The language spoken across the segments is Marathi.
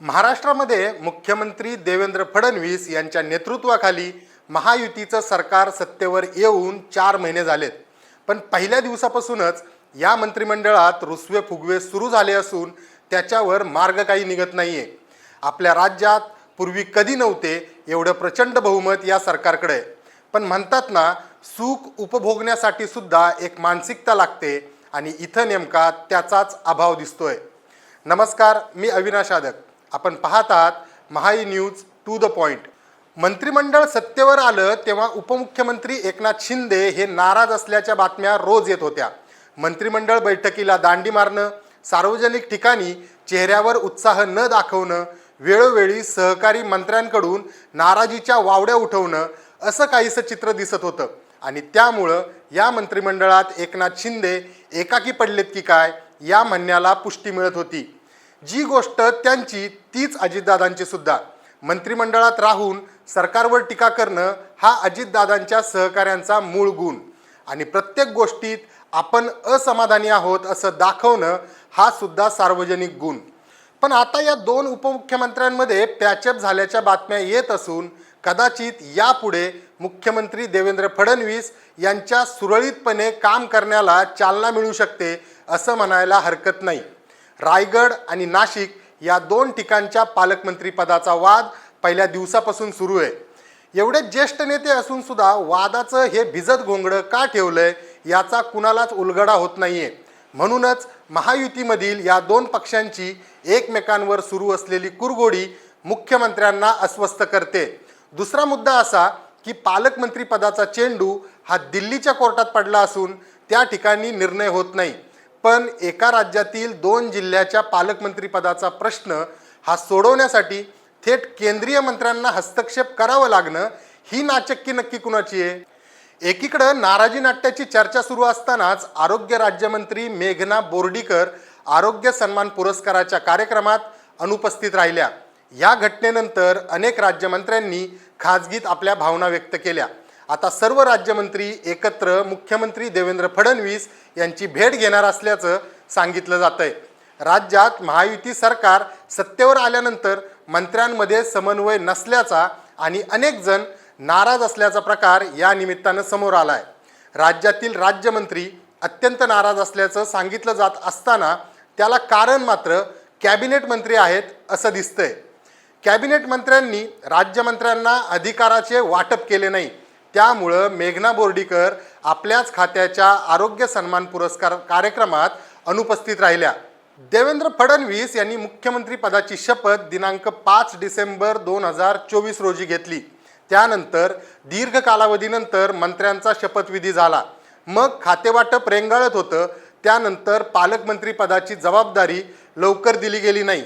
महाराष्ट्रामध्ये मुख्यमंत्री देवेंद्र फडणवीस यांच्या नेतृत्वाखाली महायुतीचं सरकार सत्तेवर येऊन चार महिने झालेत. पण पहिल्या दिवसापासूनच या मंत्रिमंडळात रुसवे फुगवे सुरू झाले असून त्याच्यावर मार्ग काही निघत नाही आहे आपल्या राज्यात पूर्वी कधी नव्हते एवढं प्रचंड बहुमत या सरकारकडे. आहे. पण म्हणतात ना सुख उपभोगण्यासाठी सुद्धा एक मानसिकता लागते आणि इथं नेमका त्याचाच अभाव दिसतोय. नमस्कार मी अविनाश आदक. आपण पाहत आहात E news to the point. मंत्रिमंडळ सत्तेवर आलं तेव्हा उपमुख्यमंत्री एकनाथ शिंदे हे नाराज असल्याच्या बातम्या रोज येत होत्या. मंत्रिमंडळ बैठकीला दांडी मारणं सार्वजनिक ठिकाणी चेहऱ्यावर उत्साह न दाखवणं वेळोवेळी सहकारी मंत्र्यांकडून नाराजीच्या वावड्या उठवणं असं काहीसं चित्र दिसत होतं. आणि त्यामुळं या मंत्रिमंडळात एकनाथ शिंदे एकाकी पडलेत की काय या म्हणण्याला पुष्टी मिळत होती. जी गोष्ट त्यांची तीच अजितदादांची सुद्धा. मंत्रिमंडळात राहून सरकारवर टीका करणं हा अजितदादांच्या सहकाऱ्यांचा मूळ गुण. आणि प्रत्येक गोष्टीत आपण असमाधानी आहोत असं दाखवणं हा सुद्धा सार्वजनिक गुण. पण आता या दोन उपमुख्यमंत्र्यांमध्ये पॅचअप झाल्याच्या बातम्या येत असून कदाचित यापुढे मुख्यमंत्री देवेंद्र फडणवीस यांच्या सुरळीतपणे काम करण्याला चालना मिळू शकते असं म्हणायला हरकत नाही. रायगड आणि नाशिक या दोन ठिकाणच्या पालकमंत्रीपदाचा वाद पहिल्या दिवसापासून सुरू आहे. एवढे ज्येष्ठ नेते असून सुद्धा वादाचं हे भिजत घोंगडं का ठेवलंय याचा कुणालाच उलगडा होत नाहीये. म्हणूनच महायुतीमधील या दोन पक्षांची एकमेकांवर सुरू असलेली कुरघोडी मुख्यमंत्र्यांना अस्वस्थ करते. दुसरा मुद्दा असा की पालकमंत्रीपदाचा चेंडू हा दिल्लीच्या कोर्टात पडला असून त्या ठिकाणी निर्णय होत नाही. पण एका राज्यातील दोन जिल्ह्याच्या पालकमंत्रीपदाचा प्रश्न हा सोडवण्यासाठी थेट केंद्रीय मंत्र्यांना हस्तक्षेप करावं लागणं ही नाचक्की नक्की कुणाची आहे? एकीकडं नाराजी नाट्याची चर्चा सुरू असतानाच आरोग्य राज्यमंत्री मेघना बोर्डीकर आरोग्य सन्मान पुरस्काराच्या कार्यक्रमात अनुपस्थित राहिल्या. या घटनेनंतर अनेक राज्यमंत्र्यांनी खाजगीत आपल्या भावना व्यक्त केल्या. आता सर्व राज्यमंत्री एकत्र मुख्यमंत्री देवेंद्र फडणवीस यांची भेट घेणार असल्याचं सांगितलं जात आहे राज्यात महायुती सरकार सत्तेवर आल्यानंतर मंत्र्यांमध्ये समन्वय नसल्याचा आणि अनेक जण नाराज असल्याचा प्रकार या निमित्तानं समोर आहे राज्यातील राज्यमंत्री अत्यंत नाराज असल्याचं सांगितलं जात असताना त्याला कारण मात्र कॅबिनेट मंत्री आहेत असं दिसतंय. कॅबिनेट मंत्र्यांनी राज्यमंत्र्यांना अधिकाराचे वाटप केले नाही. त्यामुळं मेघना बोर्डीकर आपल्याच खात्याच्या आरोग्य सन्मान पुरस्कार कार्यक्रमात अनुपस्थित राहिल्या. देवेंद्र फडणवीस यांनी मुख्यमंत्री पदाची शपथ दिनांक पाच डिसेंबर दोन हजार चोवीस रोजी घेतली. त्यानंतर दीर्घ कालावधीनंतर मंत्र्यांचा शपथविधी झाला. मग खातेवाटप रेंगाळत होतं. त्यानंतर पालकमंत्री पदाची जबाबदारी लवकर दिली गेली नाही.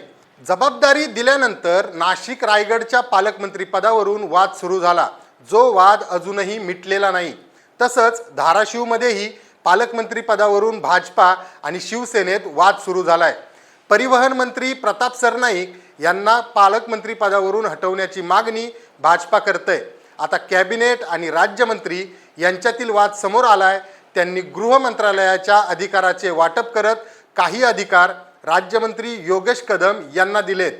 जबाबदारी दिल्यानंतर नाशिक रायगडच्या पालकमंत्री पदावरून वाद सुरू झाला. जो वाद अजूनही मिटलेला नाही. तसंच धाराशिवमध्येही पालकमंत्री पदावरून भाजपा आणि शिवसेनेत वाद सुरू झालाय. परिवहन मंत्री प्रताप सरनाईक यांना पालकमंत्री पदावरून हटवण्याची मागणी भाजपा करतंय. आता कॅबिनेट आणि राज्यमंत्री यांच्यातील वाद समोर आलाय. त्यांनी गृह मंत्रालयाच्या अधिकाराचे वाटप करत काही अधिकार राज्यमंत्री योगेश कदम यांना दिलेत.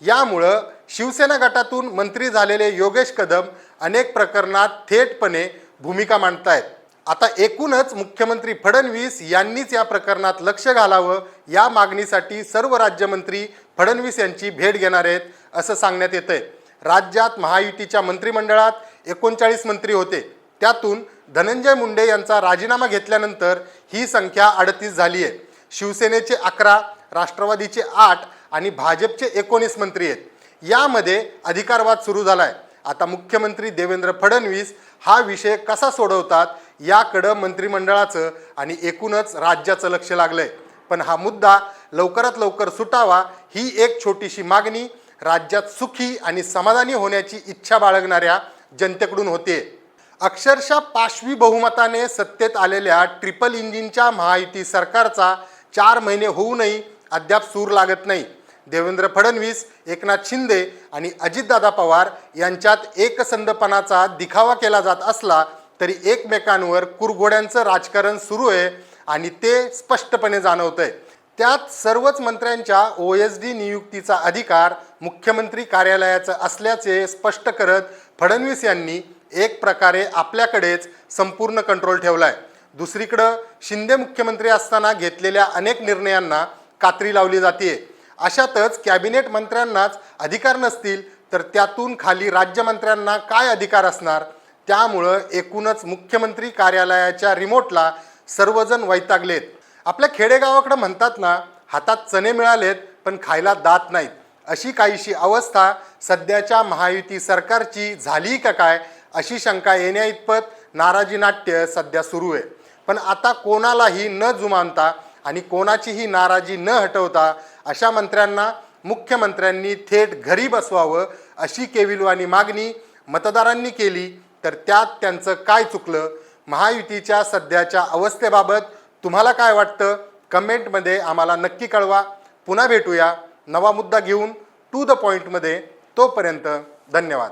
यामुळं शिवसेना गटातून मंत्री झालेले योगेश कदम अनेक प्रकरणात थेटपणे भूमिका मांडतायत. आता एकूणच मुख्यमंत्री फडणवीस यांनीच या प्रकरणात लक्ष घालावं या मागणीसाठी सर्व राज्यमंत्री फडणवीस यांची भेट घेणार आहेत असं सांगण्यात येतंय. राज्यात महायुतीच्या मंत्रिमंडळात एकोणचाळीस मंत्री होते. त्यातून धनंजय मुंडे यांचा राजीनामा घेतल्यानंतर ही संख्या अडतीस झाली आहे. शिवसेनेचे अकरा राष्ट्रवादीचे आठ आणि भाजपचे एकोणीस मंत्री आहेत. यामध्ये अधिकारवाद सुरू झाला आहे आता मुख्यमंत्री देवेंद्र फडणवीस हा विषय कसा सोडवतात याकडं मंत्रिमंडळाचं आणि एकूणच राज्याचं लक्ष लागलं आहे पण हा मुद्दा लवकरात लवकर सुटावा ही एक छोटीशी मागणी राज्यात सुखी आणि समाधानी होण्याची इच्छा बाळगणाऱ्या जनतेकडून होते. अक्षरशः पाशवी बहुमताने सत्तेत आलेल्या ट्रिपल इंजिनच्या महायुती सरकारचा चार महिने होऊनही अद्याप सूर लागत नाही. देवेंद्र फडणवीस एकनाथ शिंदे आणि अजितदादा पवार यांच्यात एकसंधपणाचा दिखावा केला जात असला तरी एकमेकांवर कुरघोड्यांचं राजकारण सुरू आहे आणि ते स्पष्टपणे जाणवतंय. त्यात सर्वच मंत्र्यांच्या ओ एस डी नियुक्तीचा अधिकार मुख्यमंत्री कार्यालयाचं असल्याचे स्पष्ट करत फडणवीस यांनी एक प्रकारे आपल्याकडेच संपूर्ण कंट्रोल ठेवला आहे दुसरीकडं शिंदे मुख्यमंत्री असताना घेतलेल्या अनेक निर्णयांना कात्री लावली जाते अशातच कॅबिनेट मंत्र्यांनाच अधिकार नसतील तर त्यातून खाली राज्यमंत्र्यांना काय अधिकार असणार? त्यामुळं एकूणच मुख्यमंत्री कार्यालयाच्या रिमोटला सर्वजण वैतागलेत. आपल्या खेडेगावाकडं म्हणतात ना हातात चणे मिळालेत पण खायला दात नाहीत. अशी काहीशी अवस्था सध्याच्या महायुती सरकारची झाली का काय अशी शंका येण्याइतपत नाराजी नाट्य सध्या सुरू आहे. पण आता कोणालाही न जुमानता आणि कोणाचीही नाराजी न हटवता अशा मंत्र्यांना मुख्यमंत्र्यांनी थेट घरी बसवावं अशी केविलवाणी मागणी मतदारांनी केली तर त्यात त्यांचं काय चुकलं? महायुतीच्या सध्याच्या अवस्थेबाबत तुम्हाला काय वाटतं? कमेंटमध्ये आम्हाला नक्की कळवा. पुन्हा भेटूया. नवा मुद्दा घेऊन टू द पॉईंटमध्ये तोपर्यंत धन्यवाद.